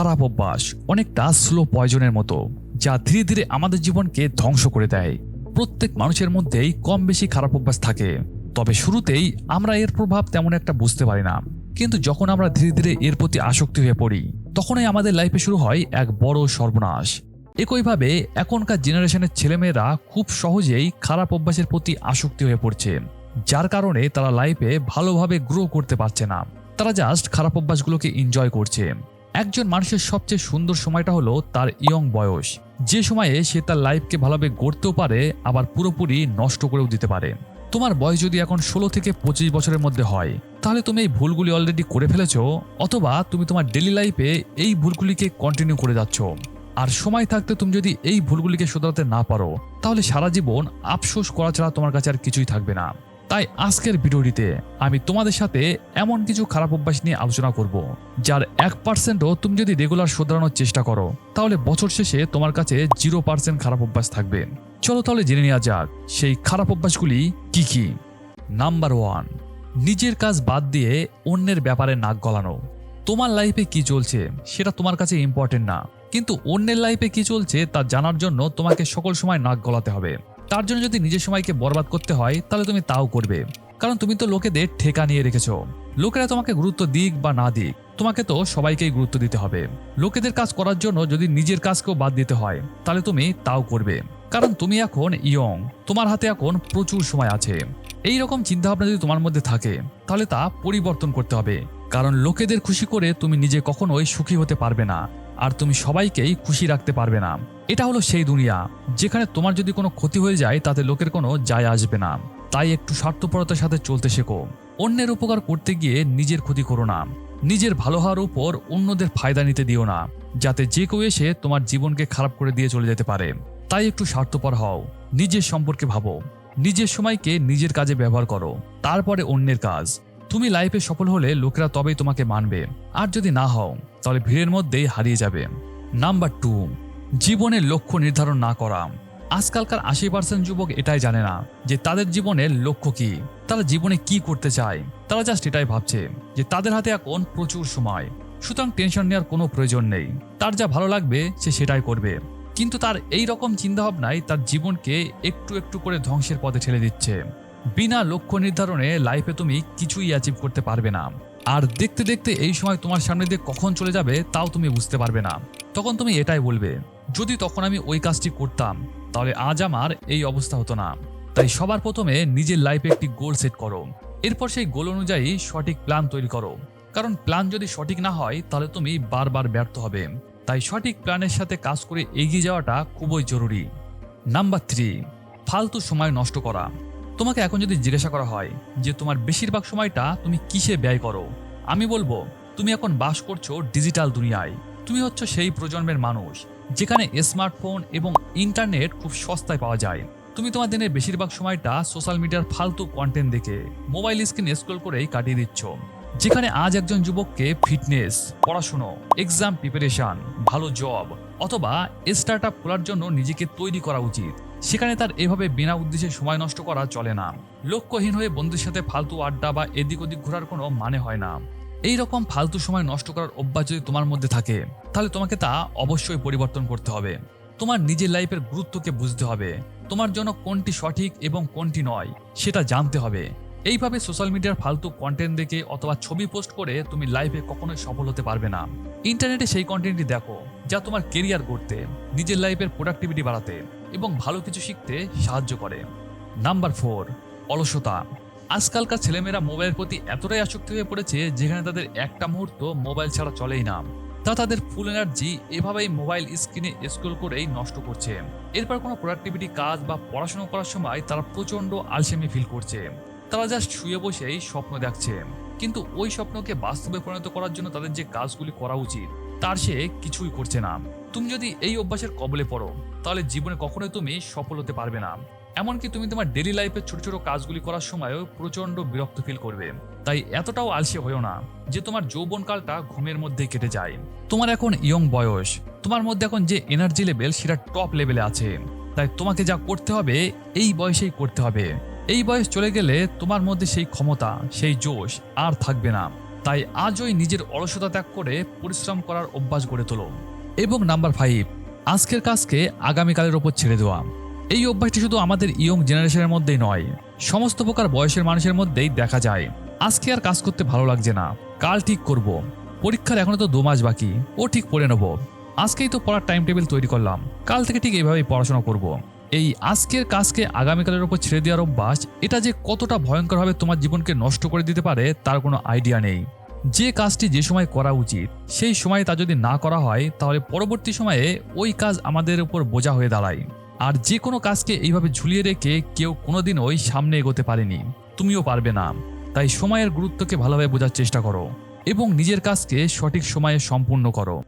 খারাপ অভ্যাস, অনেকটা স্লো পয়জনের মতো, যা ধীরে ধীরে আমাদের জীবনকে ধ্বংস করে দেয়। প্রত্যেক মানুষের মধ্যেই কম বেশি খারাপ অভ্যাস থাকে। তবে শুরুতেই আমরা এর প্রভাব তেমন একটা বুঝতে পারি না। কিন্তু যখন আমরা ধীরে ধীরে এর প্রতি আসক্তি হয়ে পড়ি, তখনই আমাদের লাইফে শুরু হয় এক বড় সর্বনাশ। একইভাবে এখনকার জেনারেশনের ছেলেমেয়েরা খুব সহজেই খারাপ অভ্যাসের প্রতি আসক্তি হয়ে পড়ছে, যার কারণে তারা লাইফে ভালোভাবে গ্রো করতে পারছে না। তারা জাস্ট খারাপ অভ্যাসগুলোকে এনজয় করছে। একজন মানুষের সবচেয়ে সুন্দর সময়টা হলো তার ইয়ং বয়স। যে সময়ে সে তার লাইফকে ভালোভাবে গড়তেও পারে, আবার পুরোপুরি নষ্ট করেও দিতে পারে। তোমার বয়স যদি এখন ষোলো থেকে পঁচিশ বছরের মধ্যে হয়, তাহলে তুমি এই ভুলগুলি অলরেডি করে ফেলেছো, অথবা তুমি তোমার ডেলি লাইফে এই ভুলগুলিকে কন্টিনিউ করে যাচ্ছ। আর সময় থাকতে তুমি যদি এই ভুলগুলিকে শোধরাতে না পারো, তাহলে সারা জীবন আফসোস করা ছাড়া তোমার কাছে আর কিছুই থাকবে না। তাই আজকের ভিডিওটিতে আমি তোমাদের সাথে এমন কিছু খারাপ অভ্যাস নিয়ে আলোচনা করব, যার এক পার্সেন্টও তুমি যদি রেগুলার শোধরানোর চেষ্টা করো, তাহলে বছর শেষে তোমার কাছে জিরো পার্সেন্ট খারাপ অভ্যাস থাকবে। চলো তাহলে জেনে নেওয়া যাক, সেই খারাপ অভ্যাসগুলি কি কি? নাম্বার ওয়ান নিজের কাজ বাদ দিয়ে অন্যের ব্যাপারে নাক গলানো। তোমার লাইফে কি চলছে সেটা তোমার কাছে ইম্পর্টেন্ট না, কিন্তু অন্যের লাইফে কি চলছে তা জানার জন্য তোমাকে সকল সময় নাক গলাতে হবে। তার জন্য যদি নিজের সময়কে বরবাদ করতে হয়, তাহলে তুমি তাও করবে। কারণ তুমি তো লোকেদের ঠেকা নিয়ে রেখেছো। লোকেরা তোমাকে গুরুত্ব দিক বা না দিক, তোমাকে তো সবাইকেই গুরুত্ব দিতে হবে। লোকেদের কাজ করার জন্য যদি নিজের কাজকেও বাদ দিতে হয়, তাহলে তুমি তাও করবে। কারণ তুমি এখন ইয়ং, তোমার হাতে এখন প্রচুর সময় আছে। এই রকম চিন্তাভাবনা যদি তোমার মধ্যে থাকে, তাহলে তা পরিবর্তন করতে হবে। কারণ লোকেদের খুশি করে তুমি নিজে কখনোই সুখী হতে পারবে না। আর তুমি সবাইকেই খুশি রাখতে পারবে না। এটা হলো সেই দুনিয়া। যেখানে তোমার যদি কোনো ক্ষতি হয়ে যায়, তাতে লোকের কোনো যায় আসবে না। তাই একটু স্বার্থপরতার সাথে চলতে শেখো। অন্যের উপকার করতে গিয়ে নিজের ক্ষতি করো না। নিজের ভালো হওয়ার উপর অন্যদের ফায়দা নিতে দিও না, যাতে যে কেউ এসে তোমার জীবনকে খারাপ করে দিয়ে চলে যেতে পারে। তাই একটু স্বার্থপর হও। নিজের সম্পর্কে ভাবো। নিজের সময়কে নিজের কাজে ব্যবহার করো। তারপরে অন্যের কাজ। তুমি লাইফে সফল হলে লোকেরা তবেই তোমাকে মানবে। আর যদি না হও, তাহলে ভিড়ের মধ্যেই হারিয়ে যাবে। নাম্বার টু জীবনের লক্ষ্য নির্ধারণ না করা। আজকালকার আশি পার্সেন্ট যুবক এটাই জানে না যে তাদের জীবনের লক্ষ্য কি, তারা জীবনে কি করতে চায়। তারা জাস্ট এটাই ভাবছে যে তাদের হাতে এখন প্রচুর সময়। সুতরাং টেনশন নেওয়ার কোনো প্রয়োজন নেই। তার যা ভালো লাগবে, সে সেটাই করবে। কিন্তু তার এই রকম চিন্তাভাবনাই তার জীবনকে একটু একটু করে ধ্বংসের পথে ঠেলে দিচ্ছে। বিনা লক্ষ্য নির্ধারণে লাইফে তুমি কিছুই অ্যাচিভ করতে পারবে না। আর দেখতে দেখতে এই সময় তোমার সামনে দিয়ে কখন চলে যাবে, তাও তুমি বুঝতে পারবে না। তখন তুমি এটাই বলবে, যদি তখন আমি ওই কাজটি করতাম, তাহলে আজ আমার এই অবস্থা হতো না। তাই সবার প্রথমে নিজের লাইফে একটি গোল সেট করো। এরপর সেই গোল অনুযায়ী সঠিক প্ল্যান তৈরি করো। কারণ প্ল্যান যদি সঠিক না হয়, তাহলে তুমি বারবার ব্যর্থ হবে। তাই সঠিক প্ল্যানের সাথে কাজ করে এগিয়ে যাওয়াটা খুবই জরুরি। নাম্বার থ্রি ফালতু সময় নষ্ট করা। তোমাকে এখন যদি জিজ্ঞাসা করা হয় যে তোমার বেশিরভাগ সময়টা তুমি কিসে ব্যয় করো, আমি বলব, তুমি এখন বাস করছ ডিজিটাল দুনিয়ায়। তুমি হচ্ছে সেই প্রজন্মের মানুষ, যেখানে স্মার্টফোন এবং ইন্টারনেট খুব সস্তায় পাওয়া যায়। তুমি তোমার দিনের বেশিরভাগ সময়টা সোশ্যাল মিডিয়ার ফালতু কন্টেন্ট দেখে মোবাইল স্ক্রিন স্ক্রল করেই কাটিয়ে দিচ্ছ। যেখানে আজ একজন যুবককে ফিটনেস পড়াশুনো এক্সাম প্রিপারেশন ভালো জব অথবা স্টার্ট আপ খোলার জন্য নিজেকে তৈরি করা উচিত। সেখানে তার এভাবে বিনা উদ্দেশ্যে সময় নষ্ট করা চলে না। লক্ষ্যহীন হয়ে বন্ধুদের সাথে ফালতু আড্ডা বা এদিক ওদিক ঘোরার কোনো মানে হয় না। এই রকম ফালতু সময় নষ্ট করার অভ্যাস যদি তোমার মধ্যে থাকে, তাহলে তোমাকে তা অবশ্যই পরিবর্তন করতে হবে। তোমার নিজের লাইফের গুরুত্বকে বুঝতে হবে। তোমার জন্য কোনটি সঠিক এবং কোনটি নয়, সেটা জানতে হবে। এইভাবে সোশ্যাল মিডিয়ার ফালতু কন্টেন্ট দেখে অথবা ছবি পোস্ট করে তুমি লাইফে কখনোই সফল হতে পারবে না। ইন্টারনেটে সেই কন্টেন্টটি দেখো, যা তোমার কেরিয়ার গড়তে, নিজের লাইফের প্রোডাক্টিভিটি বাড়াতে। এবং ভালো কিছু শিখতে সাহায্য করে। নাম্বার ফোর, অলসতা। আজকালকার ছেলেমেয়েরা মোবাইলের প্রতি এতটাই আসক্তি হয়ে পড়েছে, যেখানে তাদের একটা মুহূর্ত মোবাইল ছাড়া চলেই না। তা তাদের ফুল এনার্জি এভাবেই মোবাইল স্ক্রিনে স্ক্রল করেই নষ্ট করছে। এরপর কোনো প্রোডাক্টিভিটি কাজ বা পড়াশোনা করার সময় তারা প্রচণ্ড আলসেমি ফিল করছে। তারা জাস্ট শুয়ে বসেই স্বপ্ন দেখছে। কিন্তু ওই স্বপ্নকে বাস্তবে পরিণত করার জন্য তাদের যে কাজগুলি করা উচিত, তার সে কিছুই করছে না। তুমি যদি এই অভ্যাসের কবলে পড়ো, তাহলে জীবনে কখনোই তুমি সফল হতে পারবে না। এমনকি তুমি তোমার ডেলি লাইফের ছোট ছোট কাজগুলি করার সময়ও প্রচণ্ড বিরক্ত ফিল করবে। তাই এতটাও আলসে হয়েও না যে তোমার যৌবনকালটা ঘুমের মধ্যেই কেটে যায়। তোমার এখন ইয়ং বয়স। তোমার মধ্যে এখন যে এনার্জি লেভেল সেটা টপ লেভেলে আছে। তাই তোমাকে যা করতে হবে, এই বয়সেই করতে হবে। এই বয়স চলে গেলে তোমার মধ্যে সেই ক্ষমতা, সেই জোশ আর থাকবে না। তাই আজই নিজের অলসতা ত্যাগ করে পরিশ্রম করার অভ্যাস গড়ে তোলো। এবং নাম্বার ফাইভ, আজকের কাজকে আগামীকালের ওপর ছেড়ে দেওয়া। এই অভ্যাসটি শুধু আমাদের ইয়ং জেনারেশনের মধ্যেই নয়, সমস্ত প্রকার বয়সের মানুষের মধ্যেই দেখা যায়। আজকে আর কাজ করতে ভালো লাগছে না, কাল ঠিক করব। পরীক্ষার এখনও তো দু মাস বাকি, ও ঠিক পড়ে নেব। আজকেই তো পড়ার টাইম টেবিল তৈরি করলাম, কাল থেকে ঠিক এইভাবেই পড়াশোনা করব। এই আজকের কাজকে আগামীকালের ওপর ছেড়ে দেওয়ার অভ্যাস, এটা যে কতটা ভয়ঙ্করভাবে তোমার জীবনকে নষ্ট করে দিতে পারে, তার কোনো আইডিয়া নেই। যে কাজটি যে সময় করা উচিত, সেই সময় তা যদি না করা হয়, তাহলে পরবর্তী সময়ে ওই কাজ আমাদের উপর বোঝা হয়ে দাঁড়ায়। আর যে কোনো কাজকে এইভাবে ঝুলিয়ে রেখে কেউ কোনোদিন ওই সামনে এগোতে পারেনি। তুমিও পারবে না। তাই সময়ের গুরুত্বকে ভালোভাবে বোঝার চেষ্টা করো এবং নিজের কাজকে সঠিক সময়ে সম্পূর্ণ করো।